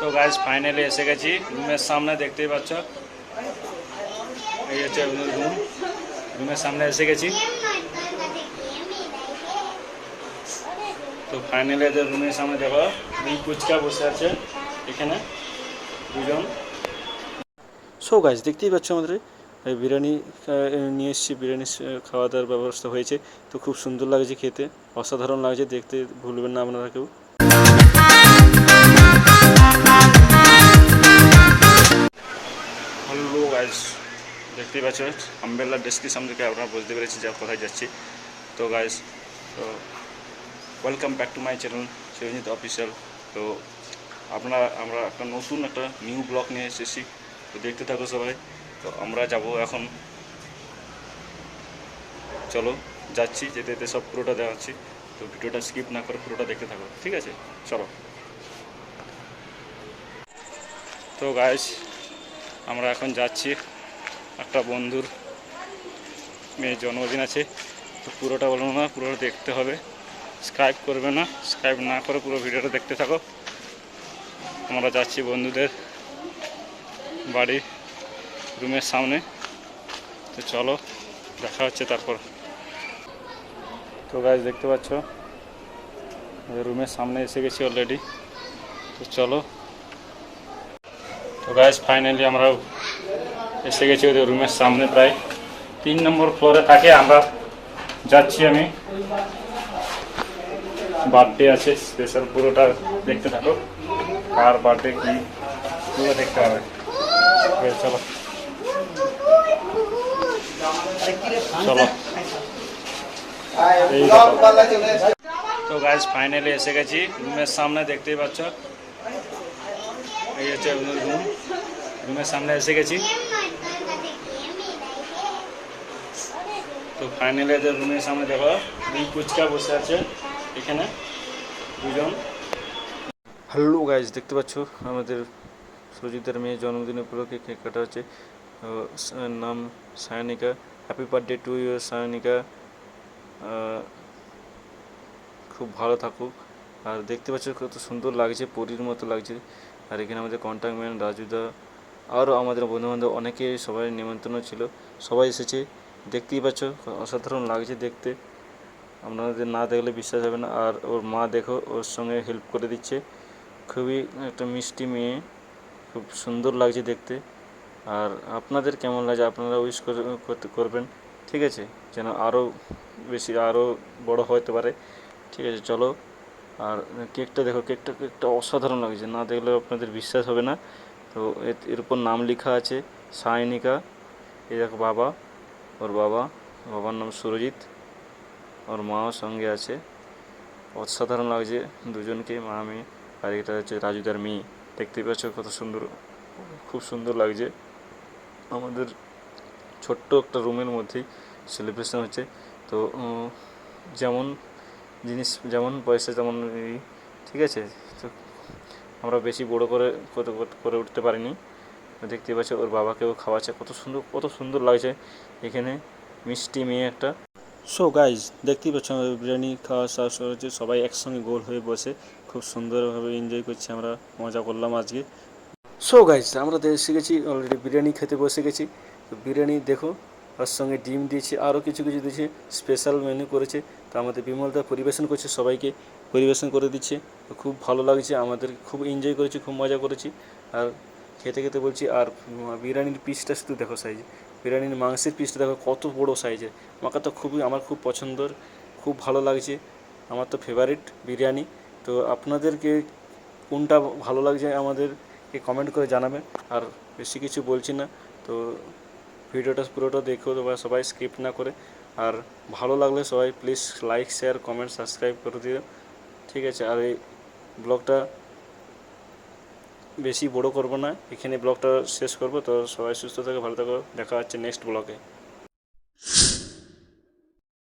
তো guys finally এসে গেছি। রুমের সামনে দেখতেই পাচ্ছ। এই হচ্ছে রুম রুমের সামনে এসে গেছি। তো ফাইনালি এদের রুমের সামনে দেখো, দুই কুচকা বসে আছে এখানে, দুজন। সো গাছ দেখতেই পাচ্ছ আমাদের বিরিয়ানি নিয়ে এসেছি। বিরিয়ানি খাওয়া দাওয়ার ব্যবস্থা হয়েছে। তো খুব সুন্দর লাগছে খেতে। অসাধারণ লাগছে দেখতে, ভুলবেন না আপনারা কেউ। হ্যালো গাইজ দেখতেই পাচ্ছ আম্বেলা ডেসক্রিপশন থেকে আপনারা বুঝতে পেরেছি যা কোথায় যাচ্ছি। তো গাইজ তো welcome back to my channel Chiranjit official তো আপনারা, আমরা একটা নতুন একটা নিউ ব্লগ নিয়ে এসেছি। তো দেখতে থাকো সবাই। তো আমরা যাব এখন। চলো, যাচ্ছি, যেতে যেতে সব পুরোটা দেখাচ্ছি। তো ভিডিওটা স্কিপ না করে পুরোটা দেখতে থাকো, ঠিক আছে? চলো। তো গাইজ আমরা এখন যাচ্ছি। একটা বন্ধুর মেয়ের জন্মদিন আছে। তো পুরোটা বলব না, পুরোটা দেখতে হবে। স্ক্রাইব করবে না স্ক্রাইব না করে পুরো ভিডিওটা দেখতে থাকো। আমরা যাচ্ছি বন্ধুদের বাড়ি, রুমের সামনে। তো চলো, দেখা হচ্ছে তারপর। তো গাছ দেখতে পাচ্ছ? রুমের সামনে এসে গেছি অলরেডি তো চলো তো গাছ ফাইনালি আমরা এসে গেছি ওদের রুমের সামনে প্রায়। তিন নম্বর ফ্লোরে থাকে আমরা যাচ্ছি আমি। বার্থডে আছে স্পেশাল পুরোটা দেখতে থাকো। কার বার্থডে কি? পুরো দেখতে হবে। চলো। চলো। তো গাইজ ফাইনালি এসে গেছি। রুমের সামনে দেখতেই পাচ্ছ। এই হচ্ছে রুম রুমের সামনে এসে গেছি। তো ফাইনালি এদের রুমের সামনে দেখো, দুই কুচকা বসে আছে এখানে, দুজন। হ্যালো গাইজ দেখতে পাচ্ছ, আমাদের সুজিতের মেয়ে জন্মদিন উপলক্ষে কেক কাটা হচ্ছে। নাম সায়নিকা। হ্যাপি বার্থডে টু ইয়ার সায়নিকা। খুব ভালো থাকুক। আর দেখতে পাচ্ছ কত সুন্দর লাগছে, পরীর মতো লাগছে। আর এখানে আমাদের কন্ট্যাক্ট ম্যান রাজুদা আরও আমাদের বন্ধুবান্ধব অনেকে সবাই নিমন্ত্রণ ছিল, সবাই এসেছে। দেখতেই পাচ্ছ, অসাধারণ লাগছে দেখতে। আপনাদের না দেখলে বিশ্বাস হবে না। আর ওর মা দেখো, ওর সঙ্গে হেল্প করে দিচ্ছে। খুবই একটা মিষ্টি মেয়ে, খুব সুন্দর লাগছে দেখতে। আর আপনাদের কেমন লাগছে, আপনারা উইশ করতে, করবেন। ঠিক আছে, যেন আরও বেশি, আরও বড় হতে পারে। ঠিক আছে, চলো। আর কেকটা দেখো, কেকটা কেকটা অসাধারণ লাগছে। না দেখলে আপনাদের বিশ্বাস হবে না। তো এর- উপর নাম লেখা আছে, সায়নিকা। এই দেখো বাবা, ওর বাবা। বাবার নাম সুরজিৎ। ওর মাও সঙ্গে আছে। অসাধারণ লাগছে দুজনকে, মা, মেয়ে। আর এটা হচ্ছে রাজুদার মেয়ে। দেখতেই পাচ্ছ কত সুন্দর, খুব সুন্দর লাগছে। আমাদের ছোট্ট একটা রুমের মধ্যেই সেলিব্রেশন হচ্ছে। তো যেমন জিনিস যেমন, পয়সা তেমন ঠিক আছে? তো আমরা বেশি বড় করে করে উঠতে পারিনি। দেখতে পাচ্ছ, ওর বাবাকেও খাওয়াচ্ছে। কত সুন্দর কত সুন্দর লাগছে। এখানে মিষ্টি মেয়ে একটা। সো গাইজ দেখতেই পাচ্ছ বিরিয়ানি খাওয়া শেষ হচ্ছে সবাই একসঙ্গে গোল হয়ে বসে খুব সুন্দরভাবে এনজয় করছি আমরা। মজা করলাম আজকে। সো গাইজ আমরা গেছি অলরেডি বিরিয়ানি খেতে বসে গেছি। তো বিরিয়ানি দেখো ওর সঙ্গে ডিম দিয়েছে, আরও কিছু কিছু দিয়েছে স্পেশাল মেনু করেছে। তো আমাদের বিমলদা পরিবেশন করছে, সবাইকে পরিবেশন করে দিচ্ছে। খুব ভালো লাগছে, আমাদের খুব এনজয় করেছি, খুব মজা করেছি। আর খেতে খেতে বলছি, আর বিরিয়ানির পিসটা শুধু দেখো সাইজ বিরিয়ানির মাংসের পিসটা দেখো, কত বড় সাইজের আমাকে তো খুবই, আমার খুব পছন্দর, খুব ভালো লাগছে। আমার তো ফেভারিট বিরিয়ানি। তো আপনাদেরকে কোনটা ভালো লাগছে আমাদেরকে কমেন্ট করে জানাবেন। আর বেশি কিছু বলছি না। তো ভিডিওটা পুরোটা দেখো, তোমরা সবাই স্কিপ না করে। আর ভালো লাগলে সবাই please like share comment subscribe করে দিও। ঠিক আছে, আর এই ব্লগটা বেশি বড় করব না। এখানে ব্লগটা শেষ করব। তো সবাই সুস্থ থাকে, ভালো থাকো। দেখা হচ্ছে নেক্সট ব্লগে।